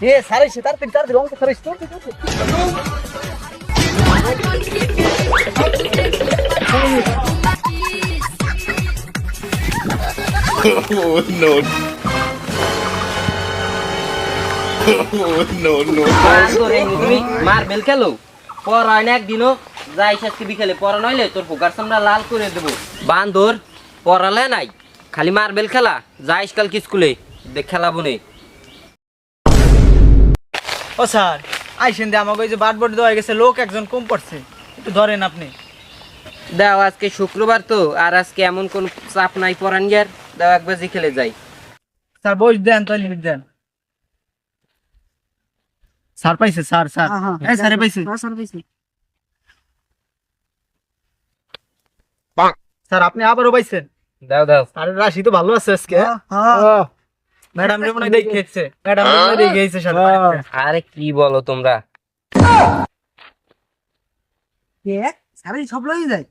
তাড়াতাড়ি তাড়াতাড়ি অঙ্ক সারাইছে তোর তোর, তোর। Oh no. Oh no তুমি মার্বেল খেলো পড়ায় না একদিনও যাই আজকে বিকেলে পড়া নইলে তোর ফোকার সামনে লাল করে দেবো বান্দর পড়ালে নাই খালি মার্বেল খেলা যাইস কালকে স্কুলে খেলাবো নে ও স্যার আইসেন দে আমাকে ওই যে বারবার দেওয়া গেছে লোক একজন কম পড়ছে। একটু ধরেন আপনি। দাও আজকে শুক্রবার তো আর আজকে এমন কোন চাপ নাই পড়ান গিয়ার দাও এক বাজি খেলে যাই। স্যার বই দেন তো লিমিট দেন। স্যার পাইছে স্যার স্যার। এই স্যারে পাইছে। স্যার পাইছে। স্যার আপনি আবারও পাইছেন। দাও দাও। স্যার রাশি তো ভালো আছে আজকে। ম্যাডাম রে মনে দেখেছে ম্যাডাম রে মনে হয় দেখেছে স্যার আরে কি বলো তোমরা? সব লই যায়।